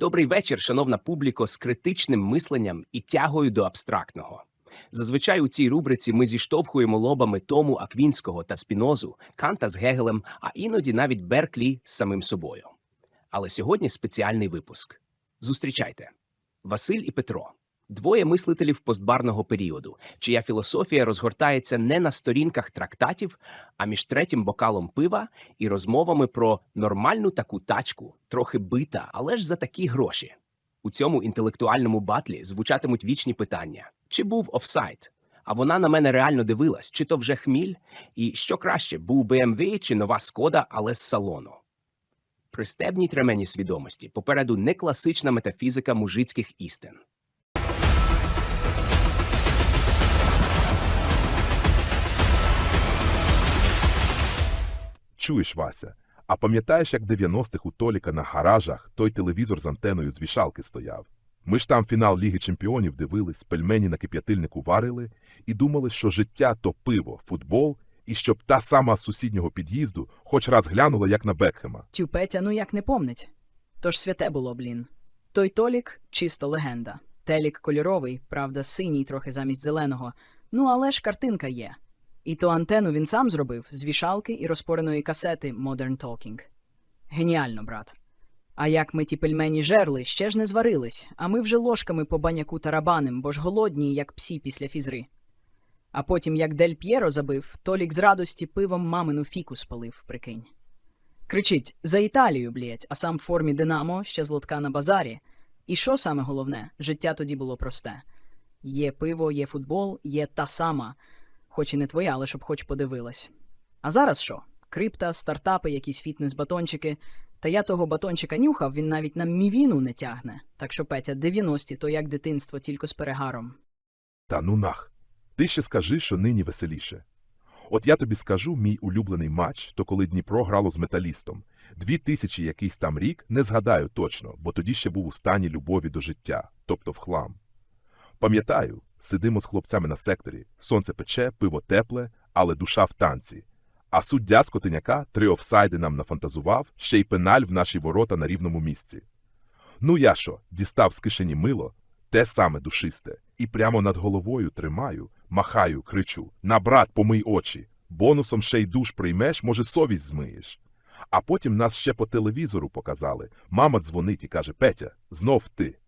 Добрий вечір, шановна публіко, з критичним мисленням і тягою до абстрактного. Зазвичай у цій рубриці ми зіштовхуємо лобами Тому Аквінського та Спінозу, Канта з Гегелем, а іноді навіть Берклі з самим собою. Але сьогодні спеціальний випуск. Зустрічайте Василь і Петро. Двоє мислителів постбарного періоду, чия філософія розгортається не на сторінках трактатів, а між третім бокалом пива і розмовами про нормальну таку тачку, трохи бита, але ж за такі гроші. У цьому інтелектуальному батлі звучатимуть вічні питання: чи був офсайд? А вона на мене реально дивилась, чи то вже хміль, і що краще, був BMW чи нова Скода, але з салону. Пристебніть ремені свідомості. Попереду не класична метафізика мужицьких істин. Чуєш, Вася, а пам'ятаєш, як в 90-х у Толіка на гаражах той телевізор з антеною з вішалки стояв? Ми ж там фінал Ліги Чемпіонів дивились, пельмені на кип'ятильнику варили і думали, що життя то пиво, футбол, і щоб та сама з сусіднього під'їзду хоч раз глянула, як на Бекхема. Тю Петя, ну як не помнить. Тож святе було, блін. Той Толік чисто легенда. Телік кольоровий, правда, синій трохи замість зеленого. Ну але ж картинка є. І ту антену він сам зробив з вішалки і розпореної касети Modern Talking. Геніально, брат. А як ми ті пельмені жерли, ще ж не зварились, а ми вже ложками по баняку тарабаним, бо ж голодні, як псі після фізри. А потім, як Дель П'єро забив, Толік з радості пивом мамину фіку спалив, прикинь. Кричить за Італію, блять, а сам в формі Динамо ще з лотка на базарі. І що саме головне, життя тоді було просте: є пиво, є футбол, є та сама, хоч і не твоя, але щоб хоч подивилась. А зараз що? Крипта, стартапи, якісь фітнес-батончики. Та я того батончика нюхав, він навіть на мівіну не тягне. Так що, Петя, 90-ті, то як дитинство, тільки з перегаром. Та ну нах. Ти ще скажи, що нині веселіше. От я тобі скажу, мій улюблений матч, то коли Дніпро грало з металістом. Дві тисячі якийсь там рік, не згадаю точно, бо тоді ще був у стані любові до життя, тобто в хлам. Пам'ятаю, сидимо з хлопцями на секторі, сонце пече, пиво тепле, але душа в танці. А суддя з три офсайди нам нафантазував, ще й пеналь в наші ворота на рівному місці. Ну я що, дістав з кишені мило, те саме душисте, і прямо над головою тримаю, махаю, кричу: На брат, помий очі. Бонусом ще й душ приймеш, може, совість змиєш. А потім нас ще по телевізору показали. Мама дзвонить і каже: Петя, знов ти.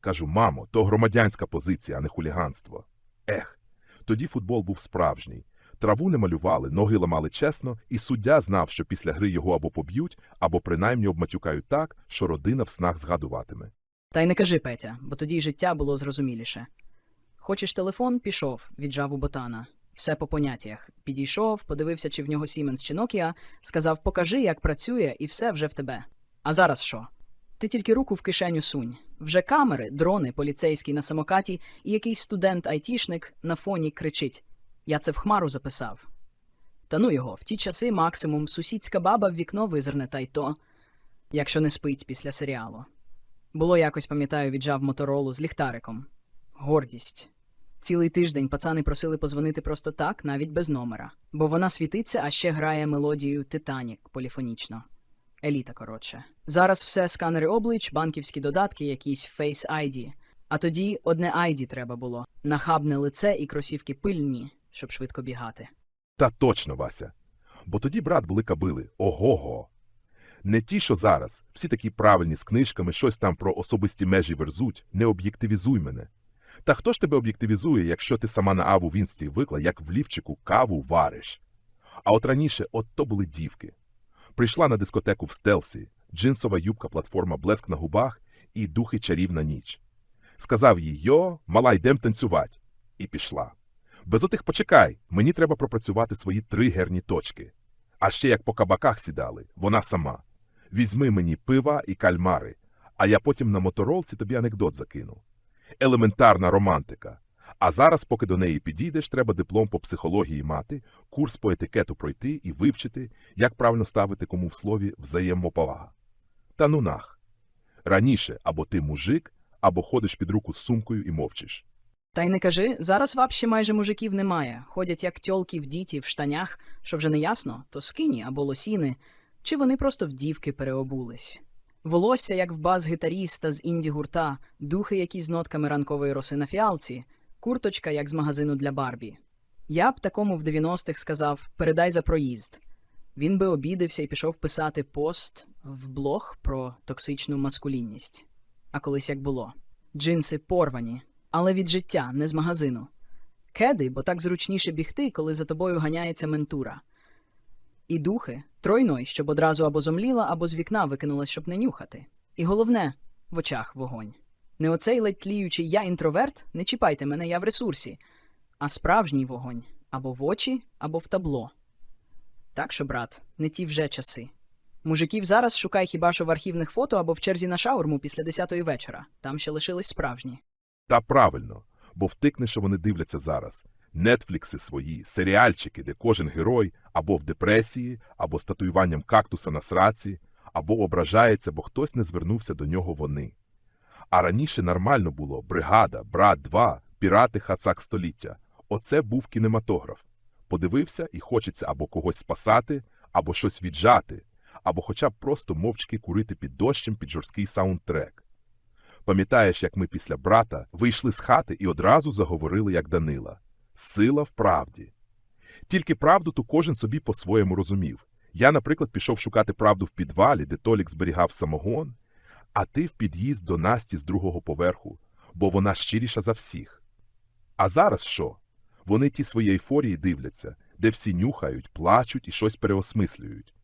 Кажу, мамо, то громадянська позиція, а не хуліганство. Ех, тоді футбол був справжній. Траву не малювали, ноги ламали чесно, і суддя знав, що після гри його або поб'ють, або принаймні обматюкають так, що родина в снах згадуватиме. Та й не кажи, Петя, бо тоді й життя було зрозуміліше. Хочеш телефон, пішов, віджав у ботана. Все по поняттях. Підійшов, подивився, чи в нього Сіменс чи Nokia, сказав, покажи, як працює, і все вже в тебе. А зараз що? Ти тільки руку в кишеню сунь. Вже камери, дрони, поліцейський на самокаті і якийсь студент-айтішник на фоні кричить: Я це в хмару записав. Та ну його, в ті часи максимум сусідська баба в вікно визирне та й то, якщо не спить після серіалу. Було якось, пам'ятаю, віджав моторолу з ліхтариком. Гордість. Цілий тиждень пацани просили позвонити просто так, навіть без номера, бо вона світиться, а ще грає мелодію Титанік поліфонічно. Еліта, коротше. Зараз все сканери облич, банківські додатки, якісь Face ID. А тоді одне ID треба було нахабне лице і кросівки пильні, щоб швидко бігати. Та точно, Вася. Бо тоді, брат, були кабили. Ого-го. Не ті, що зараз, всі такі правильні з книжками, щось там про особисті межі верзуть, не об'єктивізуй мене. Та хто ж тебе об'єктивізує, якщо ти сама на аву в інсті викла, як в лівчику каву вариш? А от раніше от то були дівки. Прийшла на дискотеку в стелсі, джинсова юбка платформа блеск на губах і духи чарівна ніч. Сказав їй йо, мала, йдем танцювать. І пішла. Без отих почекай, мені треба пропрацювати свої тригерні точки. А ще як по кабаках сідали, вона сама. Візьми мені пива і кальмари, а я потім на моторолці тобі анекдот закину. Елементарна романтика. А зараз, поки до неї підійдеш, треба диплом по психології мати, курс по етикету пройти і вивчити, як правильно ставити кому в слові взаємоповага. Та ну нах. Раніше або ти мужик, або ходиш під руку з сумкою і мовчиш. Та й не кажи, зараз вообще майже мужиків немає. Ходять як тьолки в діті в штанях, що вже не ясно, то скині або лосіни, чи вони просто в дівки переобулись. Волосся, як в бас-гітаріста з інді-гурта, духи, які з нотками ранкової роси на фіалці, курточка, як з магазину для Барбі. Я б такому в 90-х сказав передай за проїзд. Він би обідався і пішов писати пост в блог про токсичну маскулінність. А колись як було. Джинси порвані, але від життя, не з магазину. Кеди, бо так зручніше бігти, коли за тобою ганяється ментура. І духи тройной, щоб одразу або зомліла, або з вікна викинулась, щоб не нюхати. І головне в очах вогонь. Не оцей ледь тліючий я інтроверт, не чіпайте мене, я в ресурсі, а справжній вогонь або в очі, або в табло. Так що, брат, не ті вже часи. Мужиків зараз шукай хіба що в архівних фото або в черзі на шаурму після 10-ї вечора. Там ще лишились справжні. Та правильно, бо втикне, що вони дивляться зараз. Нетфлікси свої, серіальчики, де кожен герой або в депресії, або з татуюванням кактуса на сраці, або ображається, бо хтось не звернувся до нього вони. А раніше нормально було бригада, брат 2, пірати хацак століття. Оце був кінематограф. Подивився і хочеться або когось спасати, або щось віджати, або хоча б просто мовчки курити під дощем під жорсткий саундтрек. Пам'ятаєш, як ми після брата вийшли з хати і одразу заговорили, як Данила. Сила в правді. Тільки правду то кожен собі по-своєму розумів. Я, наприклад, пішов шукати правду в підвалі, де Толік зберігав самогон, а ти в під'їзд до Насті з другого поверху, бо вона щиріша за всіх. А зараз що? Вони ті свої ейфорії дивляться, де всі нюхають, плачуть і щось переосмислюють.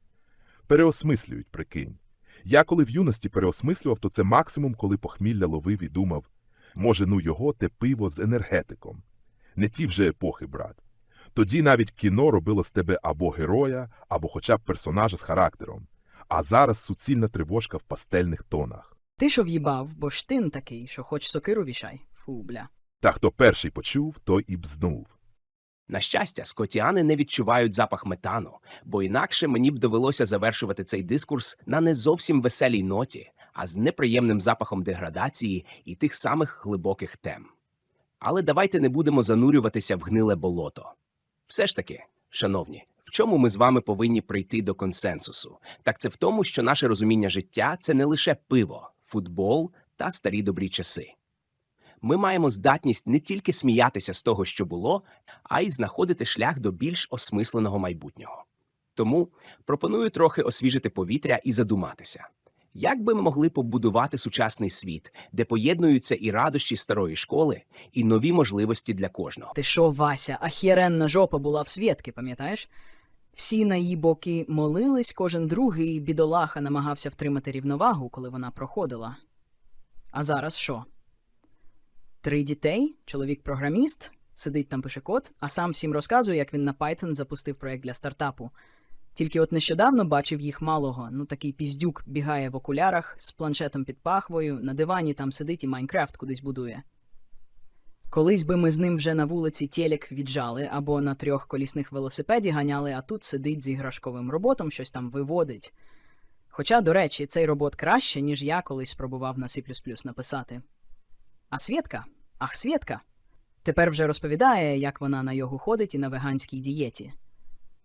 Переосмислюють, прикинь. Я коли в юності переосмислював, то це максимум, коли похмілля ловив і думав, може, ну його те пиво з енергетиком. Не ті вже епохи, брат. Тоді навіть кіно робило з тебе або героя, або хоча б персонажа з характером. А зараз суцільна тривожка в пастельних тонах. Ти що в'їбав, бо штин такий, що хоч сокиру вішай. Фу, бля. Та хто перший почув, той і бзнув. На щастя, скотіани не відчувають запах метану, бо інакше мені б довелося завершувати цей дискурс на не зовсім веселій ноті, а з неприємним запахом деградації і тих самих глибоких тем. Але давайте не будемо занурюватися в гниле болото. Все ж таки, шановні, чому ми з вами повинні прийти до консенсусу? Так це в тому, що наше розуміння життя це не лише пиво, футбол та старі добрі часи. Ми маємо здатність не тільки сміятися з того, що було, а й знаходити шлях до більш осмисленого майбутнього. Тому пропоную трохи освіжити повітря і задуматися. Як би ми могли побудувати сучасний світ, де поєднуються і радощі старої школи, і нові можливості для кожного? Ти що, Вася, ахєренна жопа була в свідки, пам'ятаєш? Всі на її боки молились, кожен другий бідолаха намагався втримати рівновагу, коли вона проходила. А зараз що? Три дітей, чоловік-програміст, сидить там пише код, а сам всім розказує, як він на Python запустив проект для стартапу. Тільки от нещодавно бачив їх малого. Ну такий піздюк бігає в окулярах з планшетом під пахвою, на дивані там сидить і Майнкрафт кудись будує. Колись би ми з ним вже на вулиці телек віджали або на трьох колісних велосипеді ганяли, а тут сидить з іграшковим роботом, щось там виводить. Хоча, до речі, цей робот краще, ніж я колись спробував на C++ написати. А Свєтка? Ах, Свєтка! Тепер вже розповідає, як вона на йогу ходить і на веганській дієті.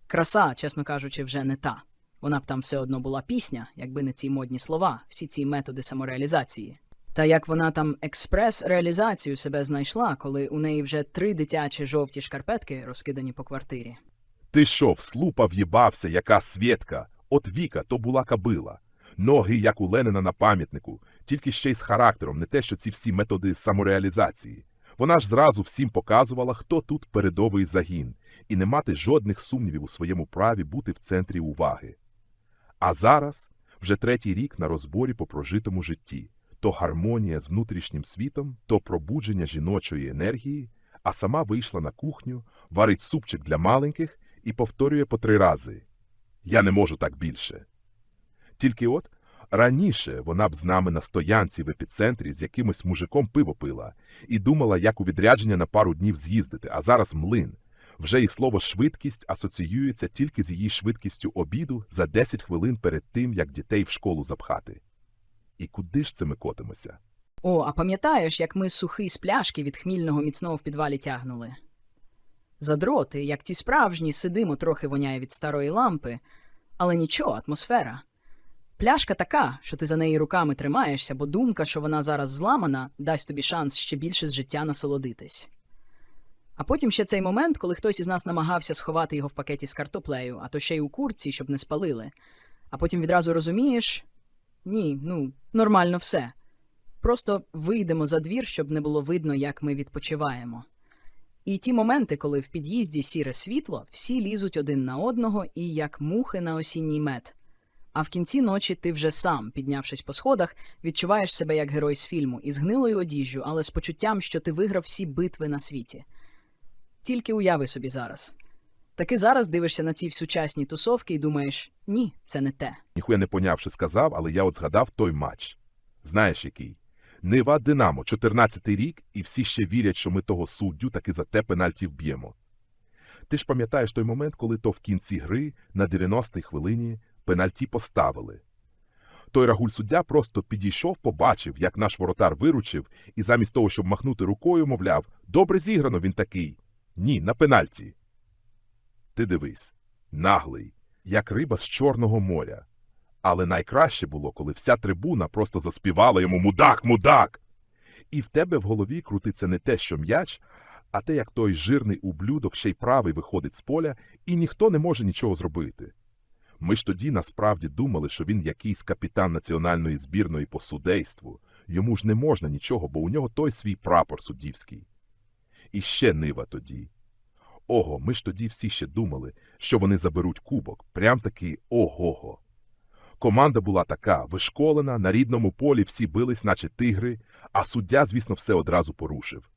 Краса, чесно кажучи, вже не та. Вона б там все одно була пісня, якби не ці модні слова, всі ці методи самореалізації. Та як вона там експрес-реалізацію себе знайшла, коли у неї вже три дитячі жовті шкарпетки розкидані по квартирі. Ти що, вслупа в'їбався, яка свєтка? От Віка, то була кабила. Ноги, як у Ленина на пам'ятнику, тільки ще й з характером, не те, що ці всі методи самореалізації. Вона ж зразу всім показувала, хто тут передовий загін, і не мати жодних сумнівів у своєму праві бути в центрі уваги. А зараз вже третій рік на розборі по прожитому житті то гармонія з внутрішнім світом, то пробудження жіночої енергії, а сама вийшла на кухню, варить супчик для маленьких і повторює по три рази Я не можу так більше. Тільки от раніше вона б з нами на стоянці в епіцентрі з якимось мужиком пиво пила і думала, як у відрядження на пару днів з'їздити, а зараз млин. Вже і слово швидкість асоціюється тільки з її швидкістю обіду за 10 хвилин перед тим, як дітей в школу запхати. І куди ж це ми котимося? О, а пам'ятаєш, як ми сухий з пляшки від хмільного міцного в підвалі тягнули? Задроти, як ті справжні, сидимо, трохи воняє від старої лампи, але нічого, атмосфера. Пляшка така, що ти за неї руками тримаєшся, бо думка, що вона зараз зламана, дасть тобі шанс ще більше з життя насолодитись. А потім ще цей момент, коли хтось із нас намагався сховати його в пакеті з картоплею, а то ще й у курці, щоб не спалили. А потім відразу розумієш: ні, ну, нормально все. Просто вийдемо за двір, щоб не було видно, як ми відпочиваємо. І ті моменти, коли в під'їзді сіре світло, всі лізуть один на одного і як мухи на осінній мед. А в кінці ночі ти вже сам, піднявшись по сходах, відчуваєш себе як герой з фільму із гнилою одіжжю, але з почуттям, що ти виграв всі битви на світі. Тільки уяви собі зараз. Таки зараз дивишся на ці сучасні тусовки і думаєш: ні, це не те. Ніхуя не понявши сказав, але я от згадав той матч. Знаєш який? Нива Динамо, 14-й рік, і всі ще вірять, що ми того суддю таки за те пенальті вб'ємо. Ти ж пам'ятаєш той момент, коли то в кінці гри на 90-й хвилині пенальті поставили. Той рагуль суддя просто підійшов, побачив, як наш воротар виручив, і замість того, щоб махнути рукою, мовляв, добре зіграно він такий. Ні, на пенальті. Ти дивись, наглий, як риба з Чорного моря. Але найкраще було, коли вся трибуна просто заспівала йому «Мудак, мудак!» І в тебе в голові крутиться не те, що м'яч, а те, як той жирний ублюдок ще й правий виходить з поля, і ніхто не може нічого зробити. Ми ж тоді насправді думали, що він якийсь капітан національної збірної по судейству. Йому ж не можна нічого, бо у нього той свій прапор суддівський. І ще нива тоді. Ого, ми ж тоді всі ще думали, що вони заберуть кубок. Прям таки ого-го. Команда була така, вишколена, на рідному полі всі бились, наче тигри, а суддя, звісно, все одразу порушив.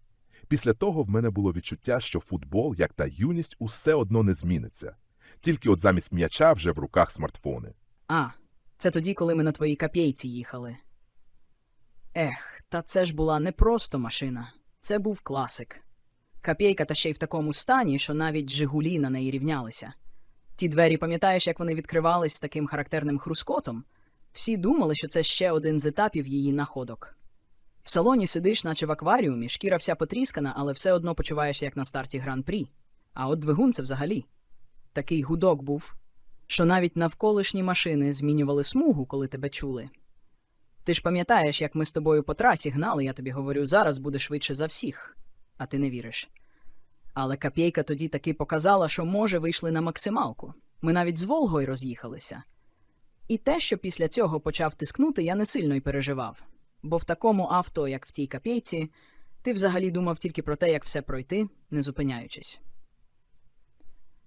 Після того в мене було відчуття, що футбол, як та юність, усе одно не зміниться. Тільки от замість м'яча вже в руках смартфони. А, це тоді, коли ми на твоїй кап'єйці їхали. Ех, та це ж була не просто машина, це був класик. Кап'єйка та ще й в такому стані, що навіть Жигулі на неї рівнялися. Ті двері, пам'ятаєш, як вони відкривались таким характерним хрускотом? Всі думали, що це ще один з етапів її находок. В салоні сидиш, наче в акваріумі, шкіра вся потріскана, але все одно почуваєшся як на старті гран-прі. А от двигун це взагалі. Такий гудок був, що навіть навколишні машини змінювали смугу, коли тебе чули. Ти ж пам'ятаєш, як ми з тобою по трасі гнали, я тобі говорю, зараз буде швидше за всіх, а ти не віриш. Але Кап'єйка тоді таки показала, що може вийшли на максималку. Ми навіть з Волгою роз'їхалися. І те, що після цього почав тискнути, я не сильно й переживав. Бо в такому авто, як в тій кап'єйці, ти взагалі думав тільки про те, як все пройти, не зупиняючись.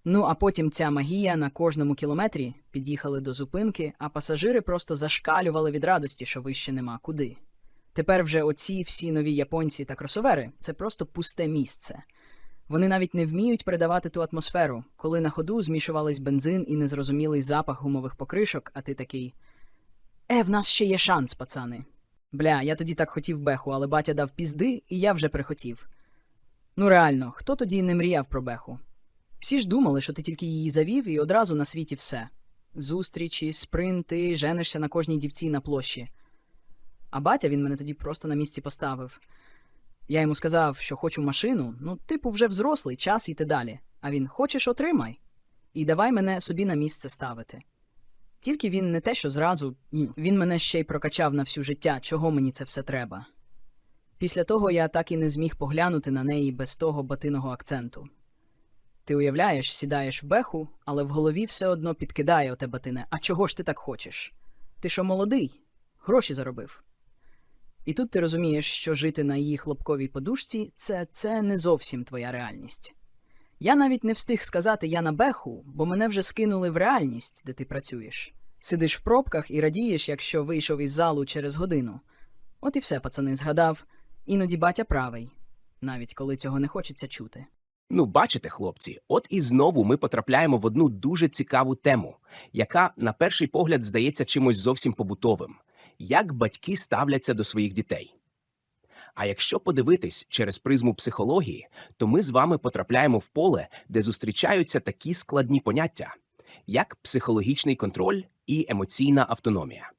Ну, а потім ця магія на кожному кілометрі під'їхали до зупинки, а пасажири просто зашкалювали від радості, що вище нема куди. Тепер вже оці всі нові японці та кросовери це просто пусте місце. Вони навіть не вміють передавати ту атмосферу, коли на ходу змішувались бензин і незрозумілий запах гумових покришок, а ти такий. Е, в нас ще є шанс, пацани. Бля, я тоді так хотів беху, але батя дав пізди, і я вже прихотів. Ну реально, хто тоді не мріяв про беху? Всі ж думали, що ти тільки її завів, і одразу на світі все. Зустрічі, спринти, женишся на кожній дівці на площі. А батя він мене тоді просто на місці поставив. Я йому сказав, що хочу машину, ну, типу, вже взрослий, час йти далі. А він хочеш отримай. І давай мене собі на місце ставити. Тільки він не те, що зразу, він мене ще й прокачав на всю життя, чого мені це все треба. Після того я так і не зміг поглянути на неї без того батиного акценту. Ти уявляєш, сідаєш в беху, але в голові все одно підкидає оте батине. А чого ж ти так хочеш? Ти що молодий? Гроші заробив. І тут ти розумієш, що жити на її хлопковій подушці це, це не зовсім твоя реальність. Я навіть не встиг сказати я на беху, бо мене вже скинули в реальність, де ти працюєш. Сидиш в пробках і радієш, якщо вийшов із залу через годину. От і все, пацани, згадав. Іноді батя правий, навіть коли цього не хочеться чути. Ну, бачите, хлопці, от і знову ми потрапляємо в одну дуже цікаву тему, яка на перший погляд здається чимось зовсім побутовим як батьки ставляться до своїх дітей. А якщо подивитись через призму психології, то ми з вами потрапляємо в поле, де зустрічаються такі складні поняття, як психологічний контроль і емоційна автономія.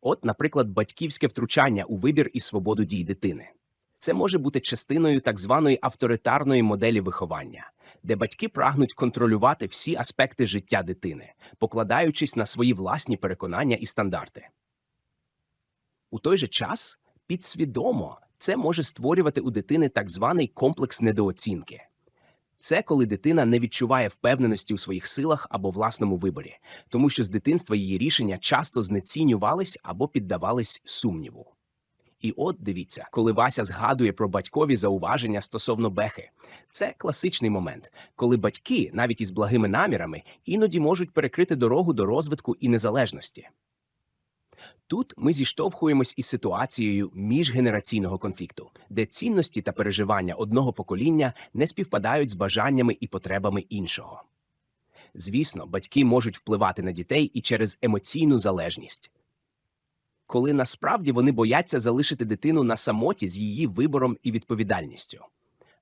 От, наприклад, батьківське втручання у вибір і свободу дій дитини. Це може бути частиною так званої авторитарної моделі виховання, де батьки прагнуть контролювати всі аспекти життя дитини, покладаючись на свої власні переконання і стандарти. У той же час підсвідомо це може створювати у дитини так званий комплекс недооцінки. Це коли дитина не відчуває впевненості у своїх силах або власному виборі, тому що з дитинства її рішення часто знецінювались або піддавались сумніву. І от дивіться, коли Вася згадує про батькові зауваження стосовно бехи, це класичний момент, коли батьки, навіть із благими намірами, іноді можуть перекрити дорогу до розвитку і незалежності. Тут ми зіштовхуємось із ситуацією міжгенераційного конфлікту, де цінності та переживання одного покоління не співпадають з бажаннями і потребами іншого. Звісно, батьки можуть впливати на дітей і через емоційну залежність, коли насправді вони бояться залишити дитину на самоті з її вибором і відповідальністю.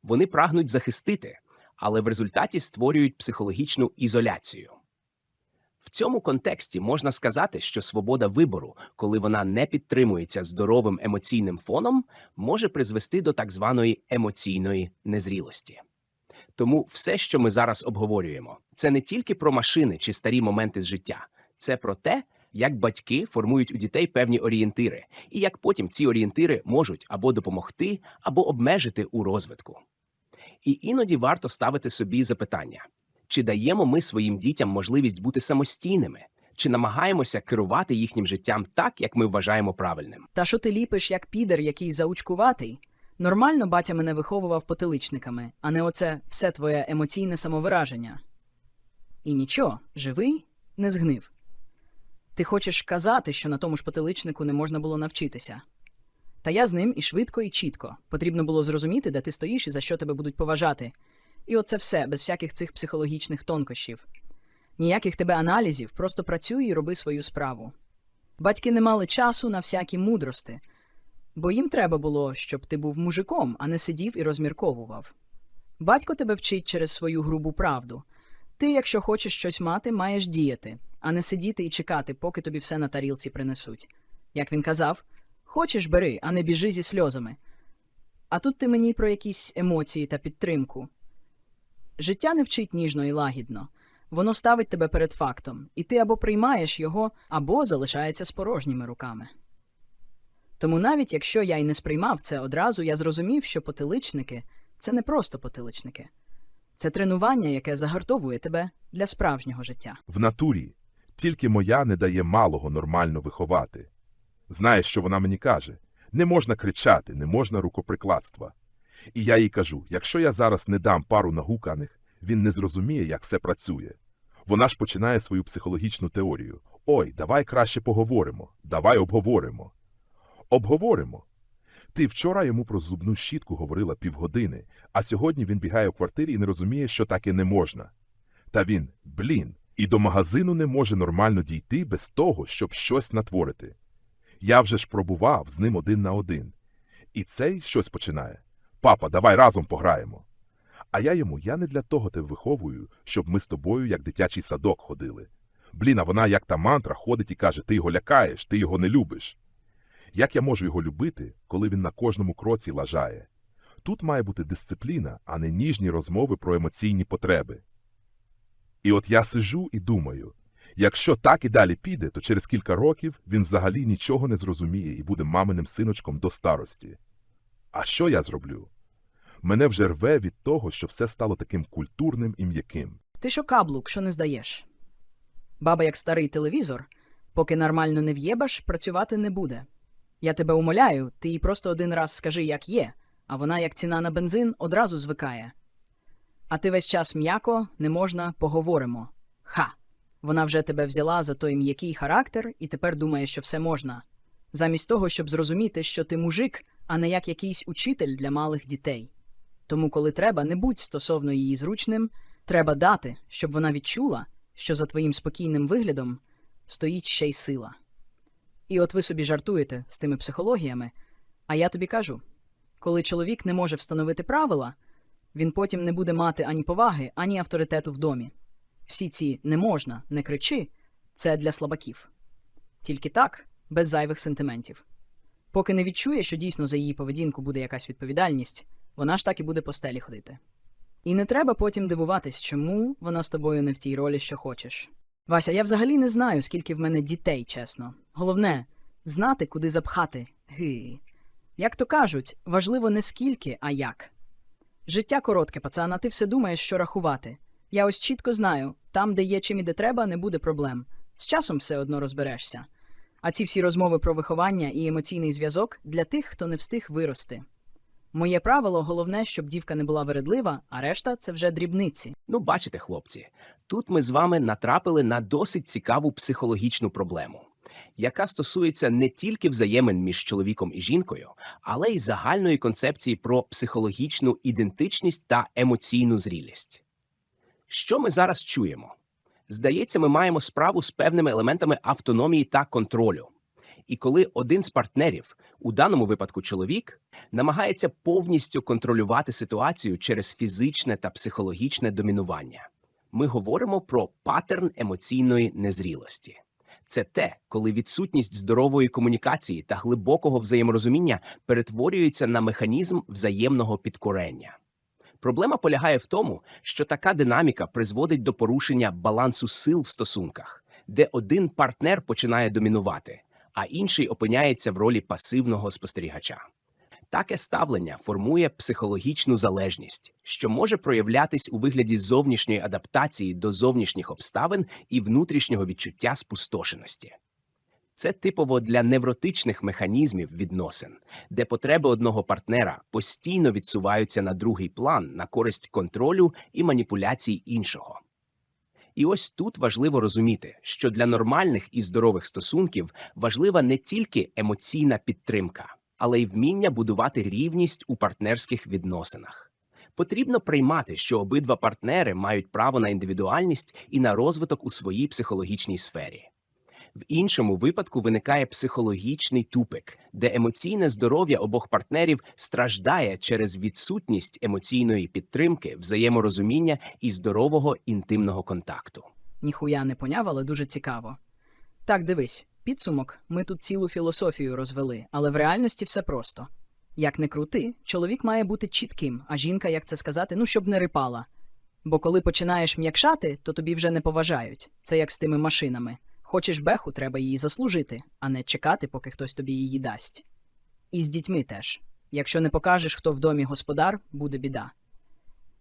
Вони прагнуть захистити, але в результаті створюють психологічну ізоляцію. В цьому контексті можна сказати, що свобода вибору, коли вона не підтримується здоровим емоційним фоном, може призвести до так званої емоційної незрілості. Тому все, що ми зараз обговорюємо, це не тільки про машини чи старі моменти з життя, це про те, як батьки формують у дітей певні орієнтири, і як потім ці орієнтири можуть або допомогти, або обмежити у розвитку. І іноді варто ставити собі запитання: чи даємо ми своїм дітям можливість бути самостійними, чи намагаємося керувати їхнім життям так, як ми вважаємо правильним? Та що ти ліпиш, як підер, який заучкуватий? Нормально батя мене виховував потиличниками, а не оце все твоє емоційне самовираження. І нічого, живий, не згнив. Ти хочеш казати, що на тому ж потиличнику не можна було навчитися. Та я з ним і швидко, і чітко. Потрібно було зрозуміти, де ти стоїш і за що тебе будуть поважати. І оце все, без всяких цих психологічних тонкощів. Ніяких тебе аналізів, просто працюй і роби свою справу. Батьки не мали часу на всякі мудрости, бо їм треба було, щоб ти був мужиком, а не сидів і розмірковував. Батько тебе вчить через свою грубу правду. Ти, якщо хочеш щось мати, маєш діяти, а не сидіти і чекати, поки тобі все на тарілці принесуть. Як він казав, хочеш бери, а не біжи зі сльозами. А тут ти мені про якісь емоції та підтримку. Життя не вчить ніжно і лагідно. Воно ставить тебе перед фактом, і ти або приймаєш його, або залишається з порожніми руками. Тому навіть якщо я й не сприймав це одразу, я зрозумів, що потиличники це не просто потиличники. Це тренування, яке загартовує тебе для справжнього життя. В натурі тільки моя не дає малого нормально виховати. Знаєш, що вона мені каже? Не можна кричати, не можна рукоприкладства. І я їй кажу: якщо я зараз не дам пару нагуканих, він не зрозуміє, як все працює. Вона ж починає свою психологічну теорію. Ой, давай краще поговоримо, давай обговоримо. Обговоримо. Ти вчора йому про зубну щітку говорила півгодини, а сьогодні він бігає в квартирі і не розуміє, що таке не можна. Та він, блін, і до магазину не може нормально дійти без того, щоб щось натворити. Я вже ж пробував з ним один на один. І цей щось починає. Папа, давай разом пограємо. А я йому, я не для того тебе виховую, щоб ми з тобою, як дитячий садок, ходили. Блін, а вона, як та мантра, ходить і каже: ти його лякаєш, ти його не любиш. Як я можу його любити, коли він на кожному кроці лажає? Тут має бути дисципліна, а не ніжні розмови про емоційні потреби. І от я сижу і думаю, якщо так і далі піде, то через кілька років він взагалі нічого не зрозуміє і буде маминим синочком до старості. А що я зроблю? Мене вже рве від того, що все стало таким культурним і м'яким. Ти що каблук, що не здаєш? Баба, як старий телевізор, поки нормально не в'єбаш, працювати не буде. Я тебе умоляю, ти їй просто один раз скажи, як є, а вона, як ціна на бензин, одразу звикає. А ти весь час м'яко, не можна, поговоримо. Ха! Вона вже тебе взяла за той м'який характер і тепер думає, що все можна. Замість того, щоб зрозуміти, що ти мужик, а не як якийсь учитель для малих дітей. Тому, коли треба, не будь стосовно її зручним, треба дати, щоб вона відчула, що за твоїм спокійним виглядом стоїть ще й сила. І от ви собі жартуєте з тими психологіями, а я тобі кажу: коли чоловік не може встановити правила, він потім не буде мати ані поваги, ані авторитету в домі. Всі ці не можна, не кричи це для слабаків. Тільки так, без зайвих сентиментів. Поки не відчує, що дійсно за її поведінку буде якась відповідальність, вона ж так і буде по стелі ходити. І не треба потім дивуватись, чому вона з тобою не в тій ролі, що хочеш. Вася, я взагалі не знаю, скільки в мене дітей, чесно. Головне знати, куди запхати. Ги. Як то кажуть, важливо не скільки, а як. Життя коротке, пацан, а ти все думаєш, що рахувати. Я ось чітко знаю, там, де є чим і де треба, не буде проблем. З часом все одно розберешся. А ці всі розмови про виховання і емоційний зв'язок для тих, хто не встиг вирости. Моє правило головне, щоб дівка не була вередлива, а решта це вже дрібниці. Ну, бачите, хлопці, тут ми з вами натрапили на досить цікаву психологічну проблему, яка стосується не тільки взаємин між чоловіком і жінкою, але й загальної концепції про психологічну ідентичність та емоційну зрілість. Що ми зараз чуємо? Здається, ми маємо справу з певними елементами автономії та контролю. І коли один з партнерів, у даному випадку чоловік, намагається повністю контролювати ситуацію через фізичне та психологічне домінування, ми говоримо про паттерн емоційної незрілості. Це те, коли відсутність здорової комунікації та глибокого взаєморозуміння перетворюється на механізм взаємного підкорення. Проблема полягає в тому, що така динаміка призводить до порушення балансу сил в стосунках, де один партнер починає домінувати, а інший опиняється в ролі пасивного спостерігача. Таке ставлення формує психологічну залежність, що може проявлятись у вигляді зовнішньої адаптації до зовнішніх обставин і внутрішнього відчуття спустошеності. Це типово для невротичних механізмів відносин, де потреби одного партнера постійно відсуваються на другий план на користь контролю і маніпуляцій іншого. І ось тут важливо розуміти, що для нормальних і здорових стосунків важлива не тільки емоційна підтримка, але й вміння будувати рівність у партнерських відносинах. Потрібно приймати, що обидва партнери мають право на індивідуальність і на розвиток у своїй психологічній сфері. В іншому випадку виникає психологічний тупик, де емоційне здоров'я обох партнерів страждає через відсутність емоційної підтримки, взаєморозуміння і здорового інтимного контакту. Ніхуя не поняв, але дуже цікаво. Так, дивись, підсумок, ми тут цілу філософію розвели, але в реальності все просто. Як не крути, чоловік має бути чітким, а жінка, як це сказати, ну щоб не рипала. Бо коли починаєш м'якшати, то тобі вже не поважають. Це як з тими машинами. Хочеш беху, треба її заслужити, а не чекати, поки хтось тобі її дасть. І з дітьми теж. Якщо не покажеш, хто в домі господар, буде біда.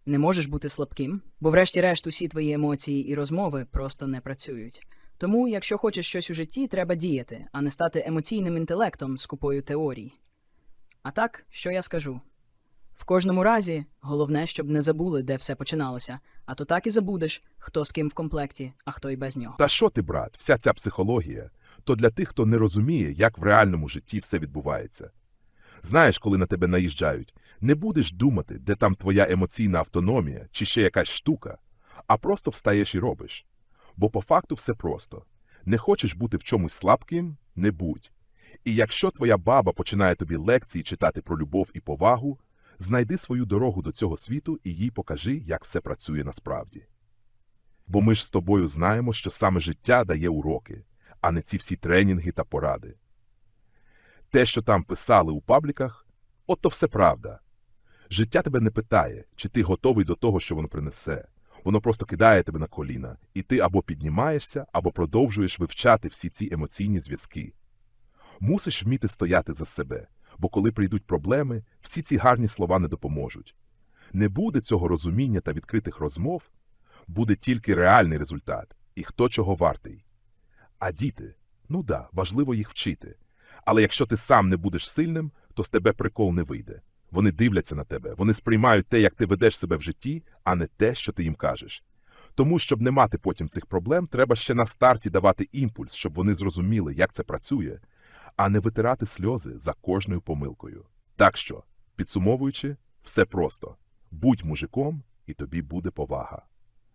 Не можеш бути слабким, бо врешті-решт усі твої емоції і розмови просто не працюють. Тому, якщо хочеш щось у житті, треба діяти, а не стати емоційним інтелектом з купою теорій. А так, що я скажу? В кожному разі, головне, щоб не забули, де все починалося, а то так і забудеш, хто з ким в комплекті, а хто й без нього. Та що ти, брат, вся ця психологія, то для тих, хто не розуміє, як в реальному житті все відбувається. Знаєш, коли на тебе наїжджають, не будеш думати, де там твоя емоційна автономія чи ще якась штука, а просто встаєш і робиш. Бо по факту все просто. Не хочеш бути в чомусь слабким – не будь. І якщо твоя баба починає тобі лекції читати про любов і повагу, знайди свою дорогу до цього світу і їй покажи, як все працює насправді. Бо ми ж з тобою знаємо, що саме життя дає уроки, а не ці всі тренінги та поради. Те, що там писали у пабліках, от то все правда. Життя тебе не питає, чи ти готовий до того, що воно принесе. Воно просто кидає тебе на коліна, і ти або піднімаєшся, або продовжуєш вивчати всі ці емоційні зв'язки. Мусиш вміти стояти за себе, бо коли прийдуть проблеми, всі ці гарні слова не допоможуть. Не буде цього розуміння та відкритих розмов, буде тільки реальний результат, і хто чого вартий. А діти, ну да, важливо їх вчити. Але якщо ти сам не будеш сильним, то з тебе прикол не вийде. Вони дивляться на тебе, вони сприймають те, як ти ведеш себе в житті, а не те, що ти їм кажеш. Тому, щоб не мати потім цих проблем, треба ще на старті давати імпульс, щоб вони зрозуміли, як це працює, а не витирати сльози за кожною помилкою. Так що, підсумовуючи, все просто будь мужиком, і тобі буде повага.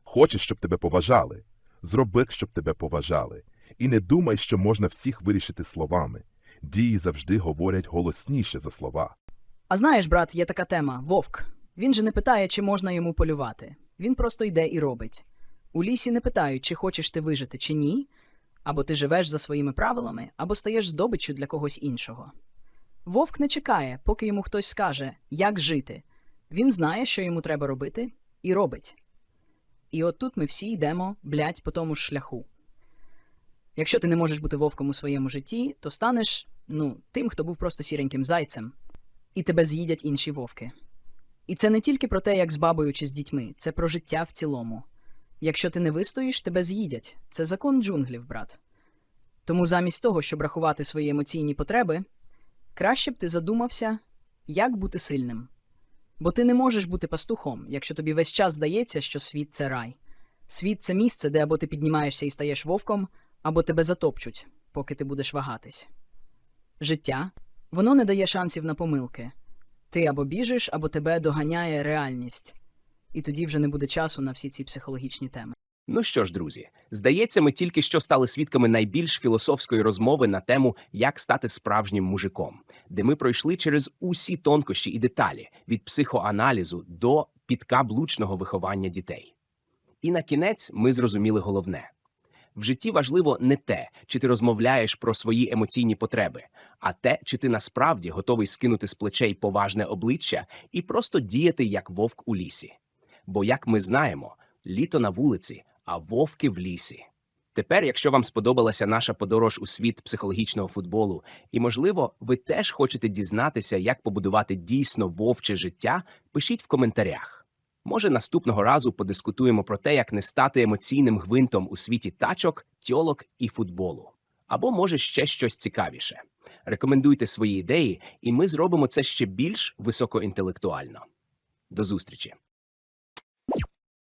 Хочеш, щоб тебе поважали? Зроби, щоб тебе поважали. І не думай, що можна всіх вирішити словами. Дії завжди говорять голосніше за слова. А знаєш, брат, є така тема вовк. Він же не питає, чи можна йому полювати. Він просто йде і робить. У лісі не питають, чи хочеш ти вижити, чи ні, або ти живеш за своїми правилами, або стаєш здобиччю для когось іншого. Вовк не чекає, поки йому хтось скаже, як жити. Він знає, що йому треба робити, і робить. І от тут ми всі йдемо, блядь, по тому ж шляху. Якщо ти не можеш бути вовком у своєму житті, то станеш, ну, тим, хто був просто сіреньким зайцем, і тебе з'їдять інші вовки. І це не тільки про те, як з бабою чи з дітьми, це про життя в цілому. Якщо ти не вистоїш, тебе з'їдять. Це закон джунглів, брат. Тому замість того, щоб рахувати свої емоційні потреби, краще б ти задумався, як бути сильним. Бо ти не можеш бути пастухом, якщо тобі весь час здається, що світ це рай. Світ це місце, де або ти піднімаєшся і стаєш вовком, або тебе затопчуть, поки ти будеш вагатись. Життя воно не дає шансів на помилки. Ти або біжиш, або тебе доганяє реальність. І тоді вже не буде часу на всі ці психологічні теми. Ну що ж, друзі, здається, ми тільки що стали свідками найбільш філософської розмови на тему як стати справжнім мужиком, де ми пройшли через усі тонкощі і деталі від психоаналізу до підкаблучного виховання дітей. І на кінець ми зрозуміли головне: в житті важливо не те, чи ти розмовляєш про свої емоційні потреби, а те, чи ти насправді готовий скинути з плечей поважне обличчя і просто діяти як вовк у лісі. Бо, як ми знаємо, літо на вулиці, а вовки в лісі. Тепер, якщо вам сподобалася наша подорож у світ психологічного футболу, і, можливо, ви теж хочете дізнатися, як побудувати дійсно вовче життя, пишіть в коментарях. Може, наступного разу подискутуємо про те, як не стати емоційним гвинтом у світі тачок, тьолок і футболу. Або може ще щось цікавіше. Рекомендуйте свої ідеї, і ми зробимо це ще більш високоінтелектуально. До зустрічі!